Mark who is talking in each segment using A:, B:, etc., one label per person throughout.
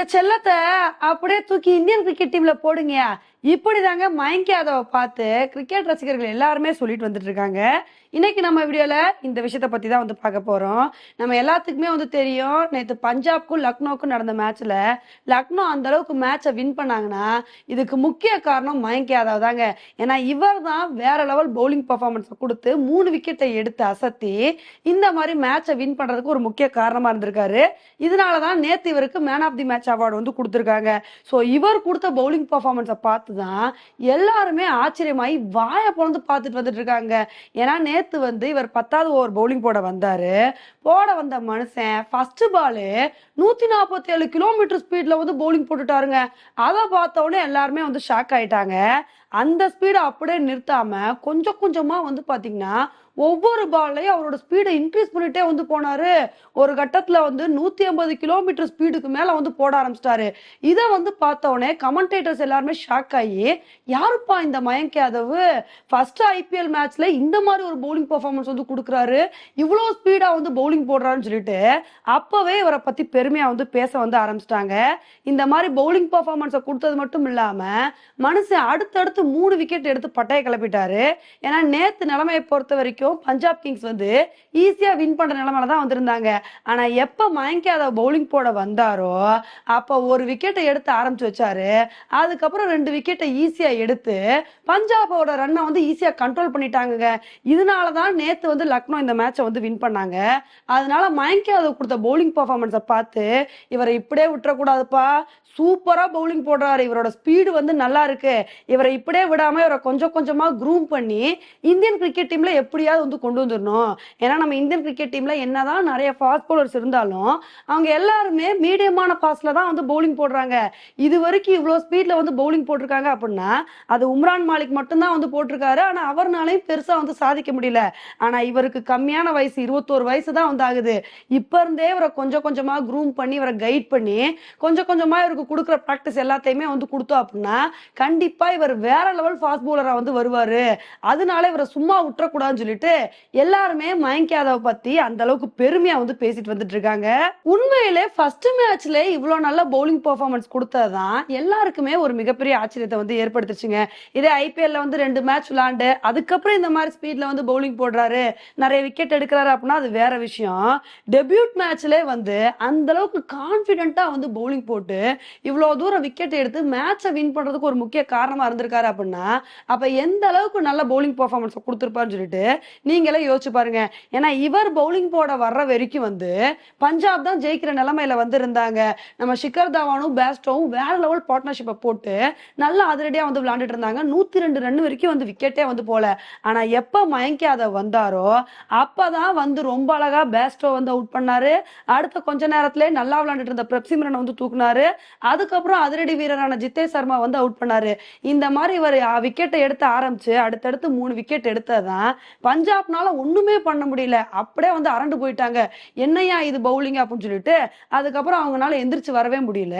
A: இந்த செல்லத்தை அப்படியே தூக்கி இந்தியன் கிரிக்கெட் டீம்ல போடுங்க இப்படிதாங்க மயங்கி யாதவை பார்த்து கிரிக்கெட் ரசிகர்கள் எல்லாருமே சொல்லிட்டு வந்துட்டு இருக்காங்க இன்னைக்கு நம்ம வீடியோல இந்த விஷயத்த பத்தி தான் வந்து பார்க்க போறோம். நம்ம எல்லாத்துக்குமே வந்து தெரியும் நேற்று பஞ்சாப்க்கும் லக்னோக்கும் நடந்த மேட்ச்ல லக்னோ அந்த அளவுக்கு மேட்சை வின் பண்ணாங்கன்னா இதுக்கு முக்கிய காரணம் மயங்கி யாதவ் தாங்க ஏன்னா இவர் தான் வேற லெவல் பவுலிங் பர்ஃபார்மன்ஸை கொடுத்து மூணு விக்கெட்டை எடுத்து அசத்தி இந்த மாதிரி மேட்சை வின் பண்றதுக்கு ஒரு முக்கிய காரணமா இருந்திருக்காரு. இதனால தான் நேற்று இவருக்கு man of the match award வந்து கொடுத்துருக்காங்க. ஸோ இவர் கொடுத்த பவுலிங் பர்ஃபார்மன்ஸை பார்த்து தான் எல்லாருமே ஆச்சரியமாயி வாயை பிறந்து பார்த்துட்டு வந்துட்டு இருக்காங்க ஏன்னா நேற்று வந்து இவர் பத்தாவது ஓவர் பவுலிங் போட வந்தார். போட வந்த மனுஷன் ஃபர்ஸ்ட் பாலு நூற்றி நாற்பத்தேழு கிலோமீட்டர் ஸ்பீடில் வந்து பவுலிங் போட்டுட்டாருங்க. அதை பார்த்தோன்னே எல்லாருமே வந்து ஷாக் ஆயிட்டாங்க. அந்த ஸ்பீடை அப்படியே நிறுத்தாம கொஞ்சம் கொஞ்சமா வந்து பாத்தீங்கன்னா ஒவ்வொரு பால்லையும் அவரோட ஸ்பீடை இன்க்ரீஸ் பண்ணிட்டே வந்து போனாரு. ஒரு கட்டத்துல வந்து நூத்தி ஐம்பது கிலோமீட்டர் ஸ்பீடுக்கு மேல வந்து போட ஆரம்பிச்சிட்டாரு. இதை வந்து பார்த்த உடனே கமெண்டேட்டர்ஸ் எல்லாருமே ஷாக் ஆகி யாருப்பா இந்த மயங்க் யாதவ் ஃபர்ஸ்ட் ஐபிஎல் மேட்ச்ல இந்த மாதிரி ஒரு பவுலிங் பெர்ஃபார்மன்ஸ் வந்து கொடுக்குறாரு. இவ்வளோ ஸ்பீடா வந்து பவுலிங் போடுறாருன்னு சொல்லிட்டு அப்பவே இவரை பத்தி பெருமையா வந்து பேச வந்து ஆரம்பிச்சிட்டாங்க. இந்த மாதிரி பவுலிங் பெர்ஃபார்மன்ஸை கொடுத்தது மட்டும் இல்லாம மனுஷன் அடுத்தடுத்து மூணு விக்கெட் எடுத்து பட்டையை கிளப்பிட்டாரு. ஏன்னா நேத்து நிலைமையை பொறுத்த வரைக்கும் பஞ்சாப் கிங்ஸ் வந்து ஈஸியா வின் பண்ற நிலைமையில தான் வந்திருந்தாங்க. ஆனா எப்ப மயங்கி அதை பவுலிங் போட வந்தாரோ அப்ப ஒரு விக்கெட்டை எடுத்து ஆரம்பிச்சு வச்சாரு. அதுக்கப்புறம் ரெண்டு விக்கெட்டை ஈஸியா எடுத்து பஞ்சாபோட ரன்னை வந்து ஈஸியா கண்ட்ரோல் பண்ணிட்டாங்க இதனாலதான் நேத்து வந்து லக்னோ இந்த மேட்சை வந்து வின் பண்ணாங்க. அதனால மயங்கி அதை கொடுத்த பவுலிங் பர்ஃபார்மன்ஸை பார்த்து இவரை இப்படியே விட்டுறக்கூடாதுப்பா. சூப்பரா பவுலிங் போடுறாரு. இவரோட ஸ்பீடு வந்து நல்லா இருக்கு. இவரை அப்படியே விடாம இவரை கொஞ்சம் கொஞ்சமா க்ரூம் பண்ணி இந்தியன் கிரிக்கெட் டீம்ல எப்படியாவது வந்து கொண்டு வந்துடணும். ஏன்னா நம்ம இந்தியன் கிரிக்கெட் டீம்ல என்னதான் நிறைய ஃபாஸ்ட் பவுலர்ஸ் இருந்தாலும் அவங்க எல்லாருமே மீடியமான ஃபாஸ்ட்ல தான் வந்து பவுலிங் போடுறாங்க. இது வரைக்கும் இவ்வளோ ஸ்பீட்ல வந்து பவுலிங் போட்டிருக்காங்க அப்படின்னா அது உம்ரான் மாலிக் மட்டும்தான் வந்து போட்டிருக்காரு. ஆனா அவர்னாலையும் பெருசா வந்து சாதிக்க முடியல. ஆனா இவருக்கு கம்மியான வயசு இருபத்தோரு வயசு தான் வந்து ஆகுது. இப்ப இருந்தே இவரை கொஞ்சம் கொஞ்சமா க்ரூம் பண்ணி இவரை கைட் பண்ணி கொஞ்சம் கொஞ்சமா இவருக்கு கொடுக்குற ப்ராக்டிஸ் எல்லாத்தையுமே வந்து கொடுத்தோம் அப்படின்னா கண்டிப்பா இவர் வேற வேற லெவல் ஃபாஸ்ட் பவுலரா வந்து வருவாரு. அதனால இவரை சும்மா விட்டுறக்கூடாதுன்னு சொல்லிட்டு எல்லாருமே மயங்க் யாதவ் பத்தி அந்த அளவுக்கு பெருமையா வந்து பேசிட்டு வந்துட்டு இருக்காங்க. உண்மையிலே ஃபர்ஸ்ட் மேட்ச்ல இவ்வளவு நல்ல பவுலிங் பெர்ஃபார்மன்ஸ் கொடுத்ததுதான் எல்லாருக்குமே ஒரு மிகப்பெரிய ஆச்சரியத்தை வந்து ஏற்படுத்துச்சுங்க. இதே ஐபிஎல்ல வந்து ரெண்டு மேட்ச் விளாண்டு அதுக்கப்புறம் இந்த மாதிரி ஸ்பீட்ல வந்து பவுலிங் போடுறாரு. நிறைய விக்கெட் எடுக்கிறாரு அப்படின்னா அது வேற விஷயம். டெபியூட் மேட்ச்ல வந்து அந்த அளவுக்கு கான்பிடென்ட்டா வந்து பவுலிங் போட்டு இவ்வளவு தூரம் விக்கெட் எடுத்து மேட்சை வின் பண்றதுக்கு ஒரு முக்கிய காரணமா இருந்திருக்காரு அப்படின்னா அப்ப எந்த அளவுக்கு நல்ல பவுலிங் பர்ஃபார்மன்ஸ் கொடுத்துருப்பாருன்னு சொல்லிட்டு நீங்களே யோசிச்சு பாருங்க. ஏன்னா இவர் பவுலிங் போட வர்ற வரைக்கும் வந்து பஞ்சாப் தான் ஜெயிக்கிற நிலைமையில வந்து இருந்தாங்க நம்ம ஷிகர் தவானும் பேஸ்டோவும் வேற லெவல் பார்ட்னர்ஷிப்பை போட்டு நல்லா அதிரடியா வந்து விளையாண்டுட்டு இருந்தாங்க. நூத்தி ரெண்டு ரன் வரைக்கும் வந்து விக்கெட்டே வந்து போல. ஆனா எப்ப மயங்கி அதை வந்தாரோ அப்பதான் வந்து ரொம்ப அழகா பேஸ்டோ வந்து அவுட் பண்ணாரு. அடுத்த கொஞ்ச நேரத்திலே நல்லா விளையாண்டுட்டு இருந்த பிரப்சிமரனை வந்து தூக்குனாரு. அதுக்கப்புறம் அதிரடி வீரரான ஜித்தே சர்மா வந்து அவுட் பண்ணாரு. இந்த மாதிரி இவர் விக்கெட்டை எடுத்து ஆரம்பிச்சு அடுத்தடுத்து மூணு விக்கெட் எடுத்ததான் பஞ்சாப்னால ஒண்ணுமே பண்ண முடியல. அப்படியே வந்து அரண்டு போயிட்டாங்க. என்னையா இது பவுலிங் அப்படின்னு சொல்லிட்டு அதுக்கப்புறம் அவங்களால எந்திரிச்சு வரவே முடியல.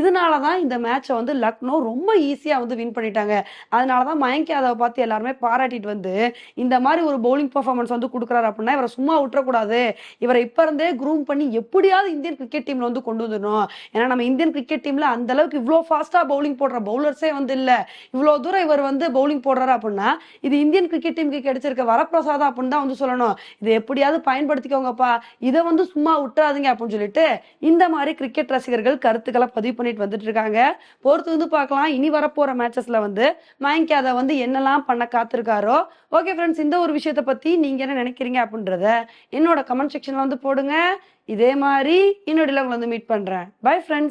A: இதனாலதான் இந்த மேட்சை வந்து லக்னோ ரொம்ப ஈஸியா வந்து வின் பண்ணிட்டாங்க. அதனாலதான் மயங்கி யாதவை பார்த்து எல்லாருமே பாராட்டிட்டு வந்து இந்த மாதிரி ஒரு பவுலிங் பர்ஃபார்மன்ஸ் வந்து கொடுக்குறாரு அப்படின்னா இவரை சும்மா விட்டுறக்கூடாது. இவரை இப்ப இருந்தே குரூம் பண்ணி எப்படியாவது இந்தியன் கிரிக்கெட் டீம்ல வந்து கொண்டு வந்துடணும். ஏன்னா நம்ம இந்தியன் கிரிக்கெட் டீம்ல அந்த அளவுக்கு இவ்வளோ ஃபாஸ்டா பவுலிங் போடுற பவுலர்ஸே வந்து இல்ல. இவ்வளோ தூரம் இவர் வந்து பவுலிங் போடுறாரு அப்படின்னா இது இந்தியன் கிரிக்கெட் டீமுக்கு கிடைச்சிருக்க வரப்பிரசாதம் அப்படின்னு தான் வந்து சொல்லணும். இதை எப்படியாவது பயன்படுத்திக்கோங்கப்பா. இதை வந்து சும்மா விட்டுறாதீங்க அப்படின்னு சொல்லிட்டு இந்த மாதிரி கிரிக்கெட் ரசிகர்கள் கருத்துக்களை பதிவு பண்ணிட்டு வந்துட்டு இருக்காங்க. பொறுத்து வந்து பார்க்கலாம். இனி வரப்போற மேட்சஸ்ல வந்து மயங்க் அதை வந்து என்னெல்லாம் பண்ண காத்திருக்காரோ. ஓகே ஃப்ரெண்ட்ஸ் இந்த ஒரு விஷயத்தை பத்தி நீங்க என்ன நினைக்கிறீங்க அப்படின்றத என்னோட கமெண்ட் செக்ஷன்ல வந்து போடுங்க. இதே மாதிரி இன்னொரு உங்களை வந்து மீட் பண்றேன். Bye friends